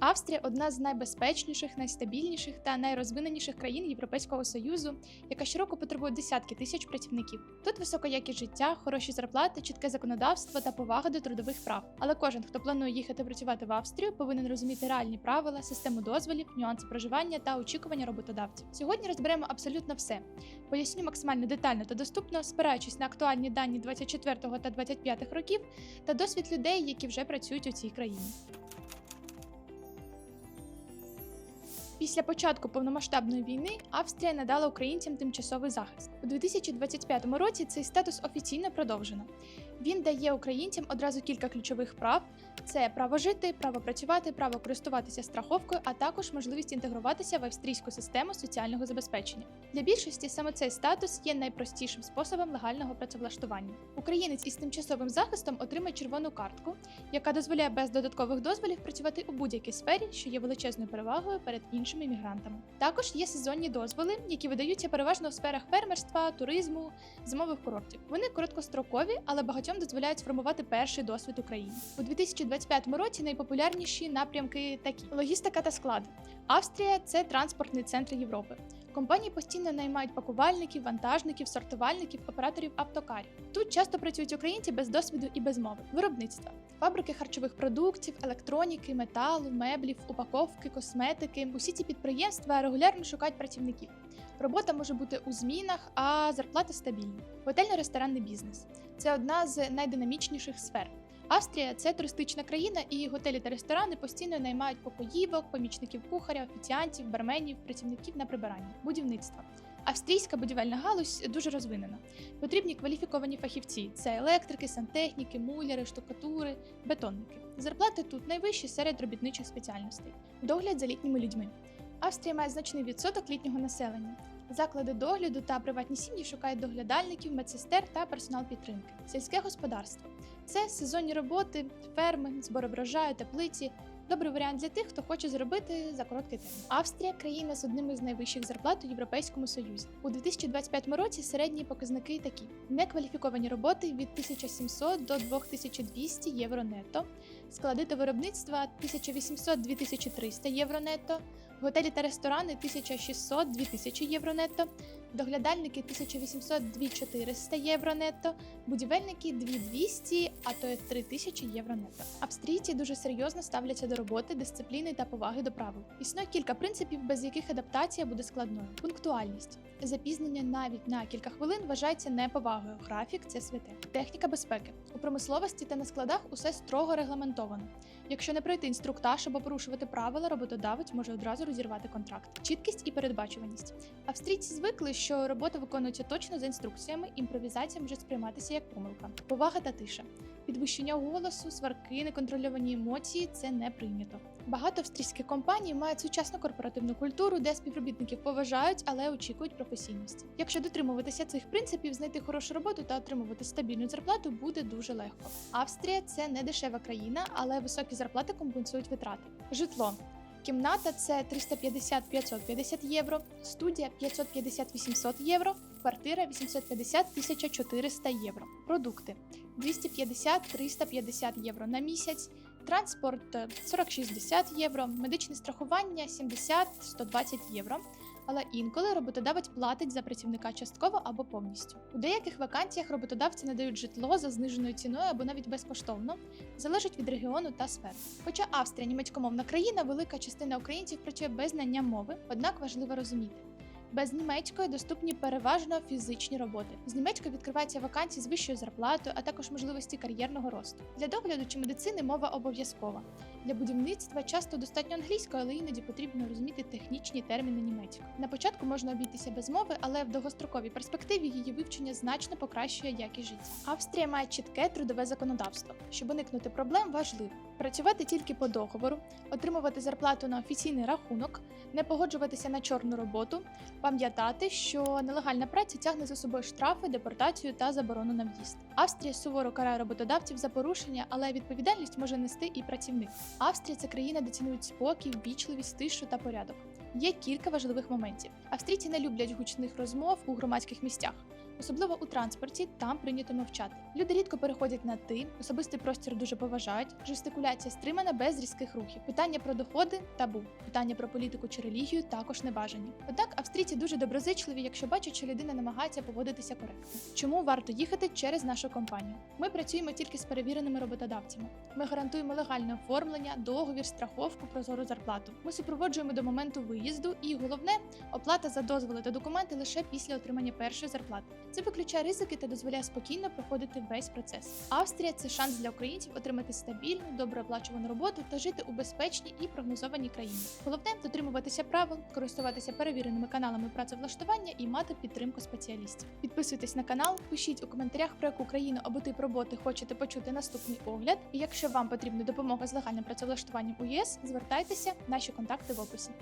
Австрія одна з найбезпечніших, найстабільніших та найрозвиненіших країн Європейського союзу, яка щороку потребує десятки тисяч працівників. Тут висока якість життя, хороші зарплати, чітке законодавство та повага до трудових прав. Але кожен, хто планує їхати працювати в Австрію, повинен розуміти реальні правила, систему дозволів, нюанси проживання та очікування роботодавців. Сьогодні розберемо абсолютно все. Поясню максимально детально та доступно, спираючись на актуальні дані 24 та 25 років та досвід людей, які вже працюють у цій країні. Після початку повномасштабної війни Австрія надала українцям тимчасовий захист. У 2025 році цей статус офіційно продовжено. Він дає українцям одразу кілька ключових прав: це право жити, право працювати, право користуватися страховкою, а також можливість інтегруватися в австрійську систему соціального забезпечення. Для більшості саме цей статус є найпростішим способом легального працевлаштування. Українець із тимчасовим захистом отримає червону картку, яка дозволяє без додаткових дозволів працювати у будь-якій сфері, що є величезною перевагою перед іншими мігрантами. Також є сезонні дозволи, які видаються переважно в сферах фермерства, туризму, зимових курортів. Вони короткострокові, але багатьом дозволяють сформувати перший досвід України. У 2025 році найпопулярніші напрямки такі: логістика та склад. Австрія це транспортний центр Європи. Компанії постійно наймають пакувальників, вантажників, сортувальників, операторів автокарів. Тут часто працюють українці без досвіду і без мови. Виробництва, фабрики харчових продуктів, електроніки, металу, меблів, упаковки, косметики. Усі ці підприємства регулярно шукають працівників. Робота може бути у змінах, а зарплати стабільні. Готельно-ресторанний бізнес це одна з найдинамічніших сфер. Австрія це туристична країна, і готелі та ресторани постійно наймають покоївок, помічників кухаря, офіціантів, барменів, працівників на прибиранні, будівництва. Австрійська будівельна галузь дуже розвинена. Потрібні кваліфіковані фахівці: це електрики, сантехніки, муляри, штукатури, бетонники. Зарплати тут найвищі серед робітничих спеціальностей. Догляд за літніми людьми. Австрія має значний відсоток літнього населення. Заклади догляду та приватні сім'ї шукають доглядальників, медсестер та персонал підтримки. Сільське господарство це сезонні роботи, ферми, збори врожаю, теплиці. Добрий варіант для тих, хто хоче зробити за короткий термін. Австрія країна з одними з найвищих зарплат у Європейському Союзі. У 2025 році середні показники такі: некваліфіковані роботи від 1700 до 2200 євро нетто, склади та виробництва 1800-2300 євро нетто, готелі та ресторани 1600-2000 євро нетто, доглядальники 1800-2400 євро нетто, будівельники 2200, а то й 3000 євро нетто. Австрійці дуже серйозно ставляться до роботи, дисципліни та поваги до правил. Існує кілька принципів, без яких адаптація буде складною. Пунктуальність. Запізнення навіть на кілька хвилин вважається неповагою. Графік це святе. Техніка безпеки. У промисловості та на складах усе строго регламентовано. Якщо не пройти інструктаж або порушувати правила, роботодавець може одразу розірвати контракт. Чіткість і передбачуваність. Австрійці звикли, що робота виконується точно за інструкціями, імпровізація може сприйматися як помилка. Повага та тиша. Підвищення голосу, сварки, неконтрольовані емоції це не прийнято. Багато австрійських компаній мають сучасну корпоративну культуру, де співробітників поважають, але очікують професійності. Якщо дотримуватися цих принципів, знайти хорошу роботу та отримувати стабільну зарплату буде дуже легко. Австрія це не дешева країна, але високі зарплати компенсують витрати. Житло. Кімната це 350-550 євро, студія 550-800 євро, квартира 850-1400 євро. Продукти 250-350 євро на місяць, транспорт е, 40-60 євро, медичне страхування 70-120 євро. Але інколи роботодавець платить за працівника частково або повністю. У деяких вакансіях роботодавці надають житло за зниженою ціною або навіть безкоштовно, залежить від регіону та сфер. Хоча Австрія німецькомовна країна, велика частина українців працює без знання мови, однак важливо розуміти. Без німецької доступні переважно фізичні роботи. З німецької відкриваються вакансії з вищою зарплатою, а також можливості кар'єрного росту. Для догляду чи медицини мова обов'язкова. Для будівництва часто достатньо англійської, але іноді потрібно розуміти технічні терміни німецької. На початку можна обійтися без мови, але в довгостроковій перспективі її вивчення значно покращує якість життя. Австрія має чітке трудове законодавство. Щоб уникнути проблем, важливо працювати тільки по договору, отримувати зарплату на офіційний рахунок, не погоджуватися на чорну роботу, пам'ятати, що нелегальна праця тягне за собою штрафи, депортацію та заборону на в'їзд. Австрія суворо карає роботодавців за порушення, але відповідальність може нести і працівник. Австрія це країна, де цінують спокій, ввічливість, тишу та порядок. Є кілька важливих моментів. Австрійці не люблять гучних розмов у громадських місцях. Особливо у транспорті, там прийнято мовчати. Люди рідко переходять на ти, особистий простір дуже поважають. Жестикуляція стримана без різких рухів. Питання про доходи табу. Питання про політику чи релігію також не бажані. Однак австрійці дуже доброзичливі, якщо бачать, що людина намагається поводитися коректно. Чому варто їхати через нашу компанію? Ми працюємо тільки з перевіреними роботодавцями. Ми гарантуємо легальне оформлення, договір, страховку, прозору зарплату. Ми супроводжуємо до моменту виїзду, і головне оплата за дозволи та документи лише після отримання першої зарплати. Це виключає ризики та дозволяє спокійно проходити весь процес. Австрія це шанс для українців отримати стабільну, добре оплачувану роботу та жити у безпечній і прогнозованій країні. Головне дотримуватися правил, користуватися перевіреними каналами працевлаштування і мати підтримку спеціалістів. Підписуйтесь на канал, пишіть у коментарях про яку країну або тип роботи хочете почути наступний огляд. І якщо вам потрібна допомога з легальним працевлаштуванням у ЄС, звертайтеся, наші контакти в описі.